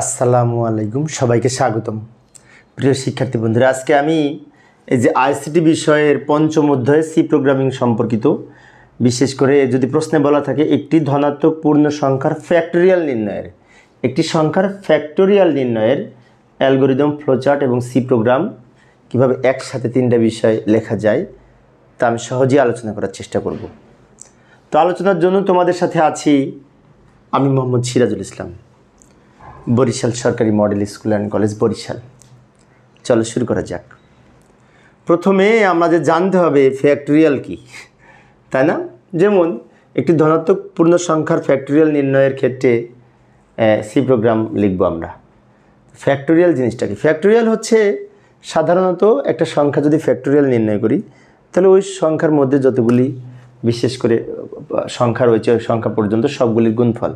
আসসালামু আলাইকুম, সবাইকে স্বাগতম। প্রিয় শিক্ষার্থী বন্ধুরা, আজকে আমি এই যে আইসিটি বিষয়ের পঞ্চম অধ্যায়ে সি প্রোগ্রামিং সম্পর্কিত, বিশেষ করে যদি প্রশ্নে বলা থাকে, একটি ধনাত্মক পূর্ণ সংখ্যার ফ্যাক্টোরিয়াল নির্ণয়ের, একটি সংখ্যার ফ্যাক্টোরিয়াল নির্ণয়ের অ্যালগোরিদম, ফ্লোচার্ট এবং সি প্রোগ্রাম কীভাবে একসাথে তিনটা বিষয় লেখা যায়, তা আমি সহজেই আলোচনা করার চেষ্টা করব। তো আলোচনার জন্য তোমাদের সাথে আছি আমি মোহাম্মদ সিরাজুল ইসলাম। বরিশাল সরকারি model school and college Barishal. চলো শুরু করা যাক। প্রথমে আমাদের জানতে হবে ফ্যাক্টোরিয়াল কি? তাই না? যেমন, একটি ধনাত্মক পূর্ণ সংখ্যার ফ্যাক্টোরিয়াল নির্ণয়ের ক্ষেত্রে সি প্রোগ্রাম লিখব আমরা। ফ্যাক্টোরিয়াল জিনিসটা কি? ফ্যাক্টোরিয়াল হচ্ছে, সাধারণত একটা সংখ্যা যদি ফ্যাক্টোরিয়াল নির্ণয় করি, তাহলে ওই সংখ্যার মধ্যে যতগুলি, বিশেষ করে, সংখ্যা রয়েছে, ওই সংখ্যা পর্যন্ত সবগুলির গুণফল।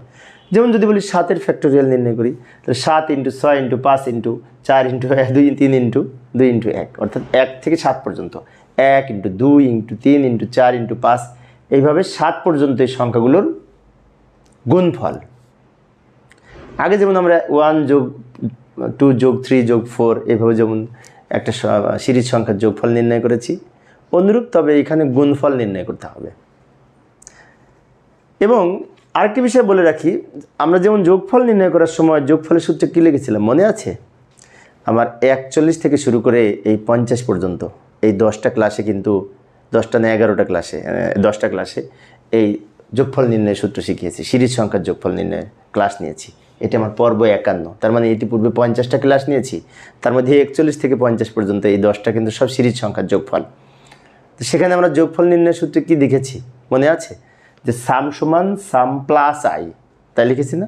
যেমন যদি বলি সাতের ফ্যাক্টোরিয়াল নির্ণয় করি, তাহলে সাত ইন্টু ছয় ইন্টু পাঁচ ইন্টু চার ইন্টু দুই, তিন ইন্টু দুই ইন্টু এক, অর্থাৎ এক থেকে সাত পর্যন্ত। এক ইন্টু দুই ইন্টু তিন ইন্টু চার ইন্টু পাঁচ, এইভাবে সাত পর্যন্ত এই সংখ্যাগুলোর গুণফল। আগে যেমন আমরা ওয়ান যোগ টু যোগ থ্রি যোগ ফোর এভাবে যেমন একটা সিরিজ সংখ্যার যোগফল নির্ণয় করেছি, অনুরূপ তবে এখানে গুণফল নির্ণয় করতে হবে। এবং আরেকটি বিষয় বলে রাখি, আমরা যেমন যোগফল নির্ণয় করার সময় যোগফলের সূত্রে কী লিখেছিলাম? মনে আছে? আমার একচল্লিশ থেকে শুরু করে এই পঞ্চাশ পর্যন্ত, এই দশটা ক্লাসে কিন্তু, দশটা না এগারোটা ক্লাসে দশটা ক্লাসে এই যোগফল নির্ণয়ের সূত্র শিখিয়েছি, সিরিজ সংখ্যার যোগফল নির্ণয়ের ক্লাস নিয়েছি। এটি আমার পর্ব একান্ন, তার মানে এটি পূর্বে পঞ্চাশটা ক্লাস নিয়েছি, তার মধ্যে একচল্লিশ থেকে পঞ্চাশ পর্যন্ত এই দশটা কিন্তু সব সিরিজ সংখ্যার যোগফল। তো সেখানে আমরা যোগফল নির্ণয়ের সূত্রে কী দেখেছি মনে আছে? যে সাম সমান সাম প্লাস আই তাই লিখেছি না?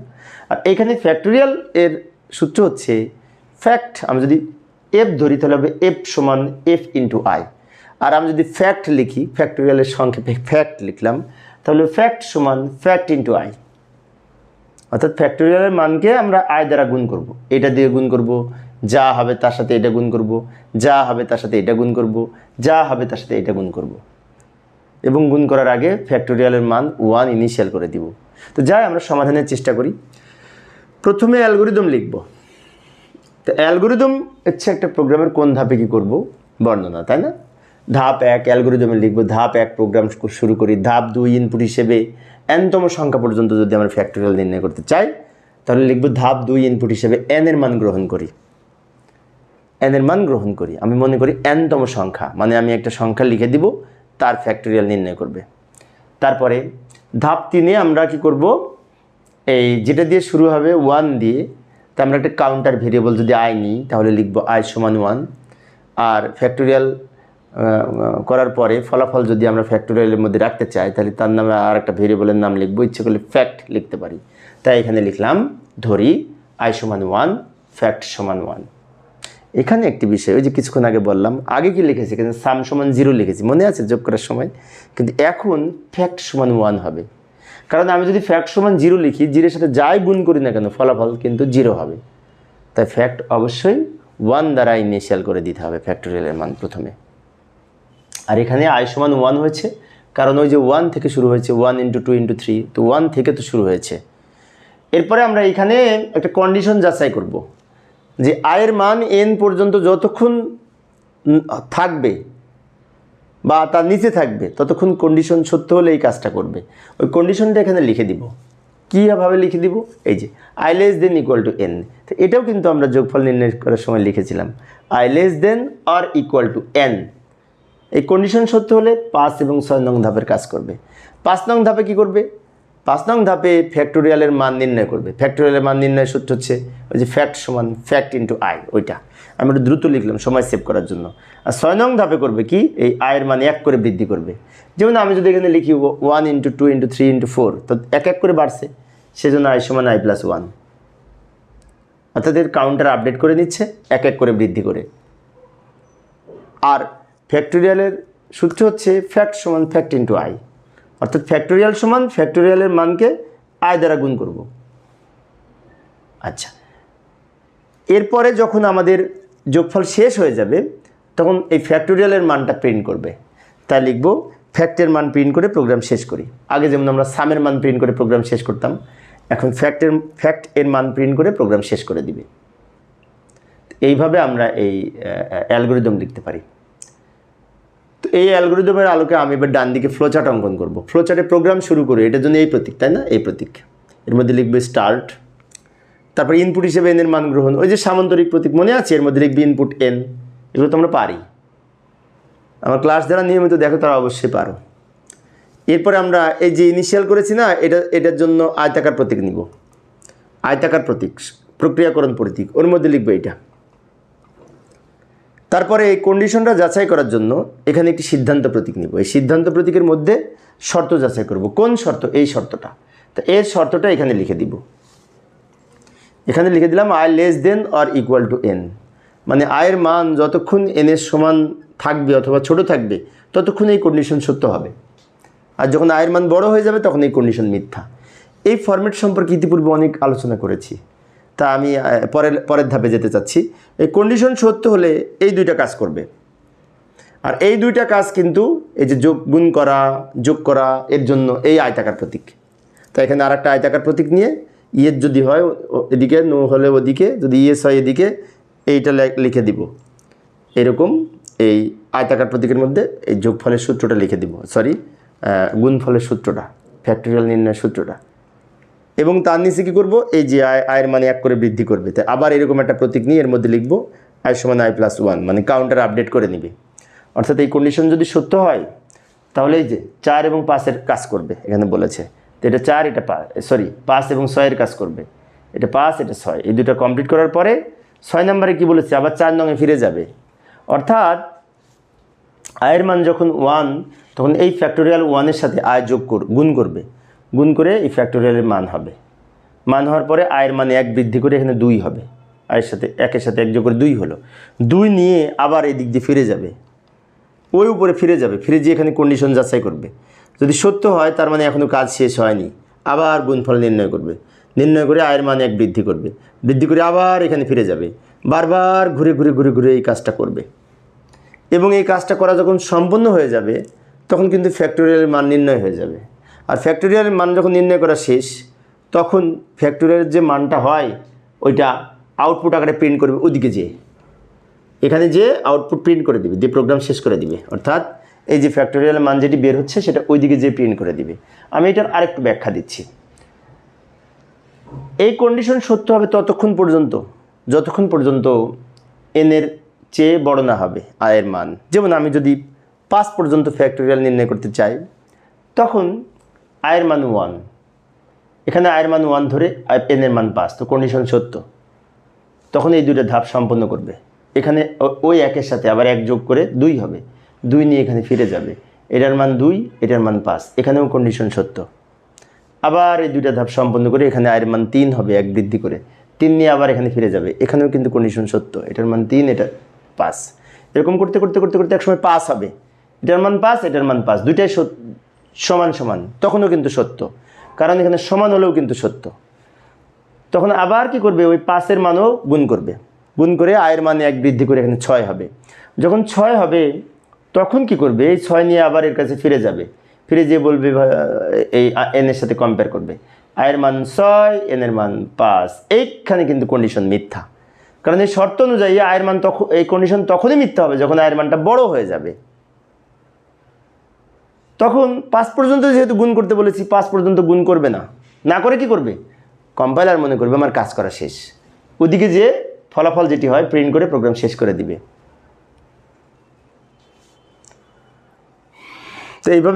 আর এখানে ফ্যাক্টোরিয়াল এর সূত্র হচ্ছে ফ্যাক্ট আমি যদি এফ ধরি তাহলে হবে এফ সমান এফ ইন্টু আই আর আমি যদি ফ্যাক্ট লিখি ফ্যাক্টোরিয়ালের সংক্ষেপে ফ্যাক্ট লিখলাম, তাহলে ফ্যাক্ট সমান ফ্যাক্ট ইন্টু আই অর্থাৎ ফ্যাক্টোরিয়ালের মানকে আমরা আয় দ্বারা গুণ করব। এটা দিয়ে গুণ করব, যা হবে তার সাথে এটা গুণ করব, যা হবে তার সাথে এটা গুণ করব, যা হবে তার সাথে এটা গুণ করব। এবং গুণ করার আগে ফ্যাক্টোরিয়ালের মান ওয়ান ইনিশিয়াল করে দিব। তো যাই, আমরা সমাধানের চেষ্টা করি। প্রথমে অ্যালগোরিদম লিখব। তো অ্যালগোরিদম হচ্ছে একটা প্রোগ্রামের কোন ধাপে কী করব? বর্ণনা, তাই না? ধাপ এক, অ্যালগোরিদমে লিখব, ধাপ এক প্রোগ্রাম শুরু করি, ধাপ দুই ইনপুট হিসেবে এনতম সংখ্যা পর্যন্ত যদি আমরা ফ্যাক্টোরিয়াল নির্ণয় করতে চাই, তাহলে লিখব ধাপ দুই ইনপুট হিসেবে এন এর মান গ্রহণ করি। এন এর মান গ্রহণ করি। আমি মনে করি এনতম সংখ্যা মানে আমি একটা সংখ্যা লিখে দিব তার ফ্যাক্টোরিয়াল নির্ণয় করবে। তারপরে ধাপ তিনে আমরা কি করব? এই যেটা দিয়ে শুরু হবে ওয়ান দিয়ে, তা আমরা একটা কাউন্টার ভেরিয়েবল যদি আই নিই, তাহলে লিখব আই সমান ওয়ান আর ফ্যাক্টোরিয়াল করার পরে ফলাফল যদি আমরা ফ্যাক্টোরিয়ালের মধ্যে রাখতে চাই, তাহলে তার নামে আর একটা ভেরিয়েবলের নাম লিখব। ইচ্ছে করলে ফ্যাক্ট লিখতে পারি। তাই এখানে লিখলাম, ধরি আই সমান ওয়ান ফ্যাক্ট সমান ওয়ান এখানে একটি বিষয়, ওই যে কিছুক্ষণ আগে বললাম, আগে কি লিখেছি? কিন্তু সাম সমান জিরো লিখেছি, মনে আছে যোগ করার সময়? কিন্তু এখন ফ্যাক্ট সমান ওয়ান হবে। কারণ আমি যদি ফ্যাক্ট সমান জিরো লিখি, জিরোর সাথে যাই গুণ করি না কেন, ফলাফল কিন্তু জিরো হবে। তাই ফ্যাক্ট অবশ্যই ওয়ান দ্বারা ইনিশিয়াল করে দিতে হবে ফ্যাক্টোরিয়ালের মান প্রথমে। আর এখানে আই সমান ওয়ান হয়েছে, কারণ ওই যে ওয়ান থেকে শুরু হয়েছে one into two into three তো ওয়ান থেকে তো শুরু হয়েছে। এরপরে আমরা এখানে একটা কন্ডিশন যাচাই করব। যে আয়ের মান এন পর্যন্ত যতক্ষণ থাকবে বা তার নিচে থাকবে, ততক্ষণ কন্ডিশন সত্য হলে এই কাজটা করবে। ওই কন্ডিশনটা এখানে লিখে দিব। কীভাবে লিখে দিব? এই যে I less than equal to N তো এটাও কিন্তু আমরা যোগফল নির্ণয় করার সময় লিখেছিলাম। আই লেস দেন আর ইকুয়াল টু এন এই কন্ডিশন সত্য হলে পাঁচ এবং ছয় নং ধাপের কাজ করবে। পাঁচ নং ধাপে কি করবে? পাঁচ নং ধাপে ফ্যাক্টোরিয়ালের মান নির্ণয় করবে। ফ্যাক্টোরিয়ালের মান নির্ণয় সূত্র হচ্ছে ওই যে ফ্যাক্ট সমান ফ্যাক্ট ইন্টু আই ওইটা। আমি একটু দ্রুত লিখলাম, সময় সেভ করার জন্য। আর ছয় নং ধাপে করবে কি? এই আয়ের মান এক করে বৃদ্ধি করবে। যেমন আমি যদি এখানে লিখি one into two into three into four তো এক এক করে বাড়ছে। সেজন্য আয় সমান আই প্লাস ওয়ান অর্থাৎ এর কাউন্টার আপডেট করে নিচ্ছে, এক এক করে বৃদ্ধি করে। আর ফ্যাক্টোরিয়ালের সূত্র হচ্ছে ফ্যাক্ট সমান ফ্যাক্ট ইন্টু আই অর্থাৎ ফ্যাক্টোরিয়াল সমান ফ্যাক্টোরিয়ালের মানকে আয় দ্বারা গুণ করব। আচ্ছা। এরপরে যখন আমাদের যোগফল শেষ হয়ে যাবে, তখন এই ফ্যাক্টোরিয়ালের মানটা প্রিন্ট করবে। তাই লিখব ফ্যাক্টের মান প্রিন্ট করে প্রোগ্রাম শেষ করি। আগে যেমন আমরা সামের মান প্রিন্ট করে প্রোগ্রাম শেষ করতাম, এখন ফ্যাক্টের ফ্যাক্ট এর মান প্রিন্ট করে প্রোগ্রাম শেষ করে দিবে। এইভাবে আমরা এই অ্যালগোরিদম লিখতে পারি। তো এই অ্যালগোরিদমের আলোকে আমি এবার ডান দিকে ফ্লোচার্ট অঙ্কন করব। ফ্লোচার্টে প্রোগ্রাম শুরু করি এটার জন্য এই প্রতীক, তাই না? এই প্রতীক। এর মধ্যে লিখবে স্টার্ট তারপর ইনপুট হিসেবে এনের মান গ্রহণ। ওই যে সামান্তরিক প্রতীক মনে আছে? এর মধ্যে লিখবে ইনপুট এন এগুলো তো আমরা পারি। আমার ক্লাস যারা নিয়মিত দেখো, তারা অবশ্যই পারো। এরপরে আমরা এই যে ইনিশিয়াল করেছি না, এটা, এটার জন্য আয়তাকার প্রতীক নিব। আয়তাকার প্রতীক, প্রক্রিয়াকরণ প্রতীক। ওর মধ্যে লিখবে এটা। তারপরে এই কন্ডিশনটা যাচাই করার জন্য এখানে একটি সিদ্ধান্ত প্রতীক নিব। এই সিদ্ধান্ত প্রতীকের মধ্যে শর্ত যাচাই করব। কোন শর্ত? এই শর্তটা। তা এর শর্তটা এখানে লিখে দিব। এখানে লিখে দিলাম I less than or equal to N মানে আয়ের মান যতক্ষণ এনের সমান থাকবে অথবা ছোট থাকবে, ততক্ষণ এই কন্ডিশন সত্য হবে। আর যখন আয়ের মান বড় হয়ে যাবে, তখন এই কন্ডিশন মিথ্যা। এই ফরম্যাট সম্পর্কে ইতিপূর্বে অনেক আলোচনা করেছি। তা আমি পরের পরের ধাপে যেতে চাচ্ছি। এই কন্ডিশন সত্য হলে এই দুইটা কাজ করবে। আর এই দুইটা কাজ কিন্তু এই যে যোগ, গুণ করা, যোগ করা, এর জন্য এই আয়তাকার প্রতীক। তো এখানে আর একটা আয়তাকার প্রতীক নিয়ে ইয়ের যদি হয় এদিকে, নো হলে ওদিকে, যদি ইয়েস হয় এদিকে, এইটা লিখে দিব। এরকম এই আয়তাকার প্রতীকের মধ্যে এই যোগফলের সূত্রটা লিখে দিব। সরি গুণফলের সূত্রটা ফ্যাক্টরিয়াল নির্ণয়ের সূত্রটা। এবং তার নিচে কী করব? এই যে আয়, আয়ের মানে এক করে বৃদ্ধি করবে। তাই আবার এরকম একটা প্রতীক নিয়ে এর মধ্যে লিখব, আয় সমান আই প্লাস ওয়ান মানে কাউন্টার আপডেট করে নিবে। অর্থাৎ এই কন্ডিশন যদি সত্য হয়, তাহলে এই যে চার এবং পাঁচের কাজ করবে, এখানে বলেছে। তো এটা চার, এটা পাঁচ সরি পাঁচ এবং ছয়ের কাজ করবে। এটা পাঁচ, এটা ছয়। এই দুটো কমপ্লিট করার পরে ছয় নম্বরে কি বলেছে? আবার চার নঙে ফিরে যাবে। অর্থাৎ আয়ের মান যখন ওয়ান তখন এই ফ্যাক্টোরিয়াল ওয়ানের সাথে আয় যোগ কর, গুণ করবে। গুণ করে এই ফ্যাক্টোরিয়ালের মান হবে। মান হওয়ার পরে আয়ের মান এক বৃদ্ধি করে এখানে দুই হবে। আয়ের সাথে, একের সাথে এক যোগ করে দুই হলো। দুই নিয়ে আবার এই দিক দিয়ে ফিরে যাবে। ওই উপরে ফিরে যাবে, ফিরে গিয়ে এখানে কন্ডিশন যাচাই করবে। যদি সত্য হয়, তার মানে এখনও কাজ শেষ হয়নি। আবার গুণফল নির্ণয় করবে। নির্ণয় করে আয়ের মান এক বৃদ্ধি করবে। বৃদ্ধি করে আবার এখানে ফিরে যাবে। বারবার ঘুরে ঘুরে ঘুরে ঘুরে এই কাজটা করবে। এবং এই কাজটা করা যখন সম্পন্ন হয়ে যাবে, তখন কিন্তু ফ্যাক্টোরিয়ালের মান নির্ণয় হয়ে যাবে। আর ফ্যাক্টোরিয়ালের মান যখন নির্ণয় করা শেষ, তখন ফ্যাক্টোরিয়ালের যে মানটা হয়, ওইটা আউটপুট আকারে প্রিন্ট করবে ওদিকে যেয়ে। এখানে যে আউটপুট প্রিন্ট করে দিবে, দিয়ে প্রোগ্রাম শেষ করে দিবে। অর্থাৎ এই যে ফ্যাক্টোরিয়াল মান যেটি বের হচ্ছে, সেটা ওইদিকে যে প্রিন্ট করে দিবে। আমি এটার আরেকটু ব্যাখ্যা দিচ্ছি। এই কন্ডিশন সত্য হবে ততক্ষণ পর্যন্ত, যতক্ষণ পর্যন্ত এনের চেয়ে বড় না হবে আয়ের মান। যেমন আমি যদি পাঁচ পর্যন্ত ফ্যাক্টোরিয়াল নির্ণয় করতে চাই, তখন আয়ের মান ওয়ান। এখানে আয়ের মান ওয়ান ধরে এনের মান পাঁচ, তো কন্ডিশন সত্য। তখন এই দুইটা ধাপ সম্পন্ন করবে। এখানে ওই একের সাথে আবার এক যোগ করে দুই হবে। দুই নিয়ে এখানে ফিরে যাবে। এটার মান দুই, এটার মান পাঁচ। এখানেও কন্ডিশন সত্য। আবার এই দুইটা ধাপ সম্পন্ন করে এখানে আয়ের মান তিন হবে, এক বৃদ্ধি করে। তিন নিয়ে আবার এখানে ফিরে যাবে। এখানেও কিন্তু কন্ডিশন সত্য। এটার মান তিন, এটা পাঁচ। এরকম করতে করতে করতে করতে একসময় পাঁচ হবে। এটার মান পাঁচ, এটার মান পাঁচ। দুইটাই সমান সমান, তখনও কিন্তু সত্য। কারণ এখানে সমান হলেও কিন্তু সত্য। তখন আবার কি করবে? ওই পাঁচের মানও গুণ করবে। গুণ করে আয়ের মানে এক বৃদ্ধি করে এখানে ছয় হবে। যখন ছয় হবে, তখন কি করবে? এই ছয় নিয়ে আবার এর কাছে ফিরে যাবে। ফিরে যেয়ে বলবে এই এনের সাথে কম্পেয়ার করবে। আয়ের মান ছয় এনের মান পাঁচ। এইখানে কিন্তু কন্ডিশন মিথ্যা। কারণ এই শর্ত অনুযায়ী আয়ের মান তখন এই কন্ডিশন তখনই মিথ্যা হবে যখন আয়ের মানটা বড় হয়ে যাবে। তখন পাঁচ পর্যন্ত যেহেতু গুণ করতে বলেছি, পাঁচ পর্যন্ত গুণ করবে না। না করে কি করবে? কম্পাইলার মনে করবে, আমার কাজ করা শেষ। ওদিকে যে ফলাফল যেটি হয় প্রিন্ট করে প্রোগ্রাম শেষ করে দিবে। তো এইভাবে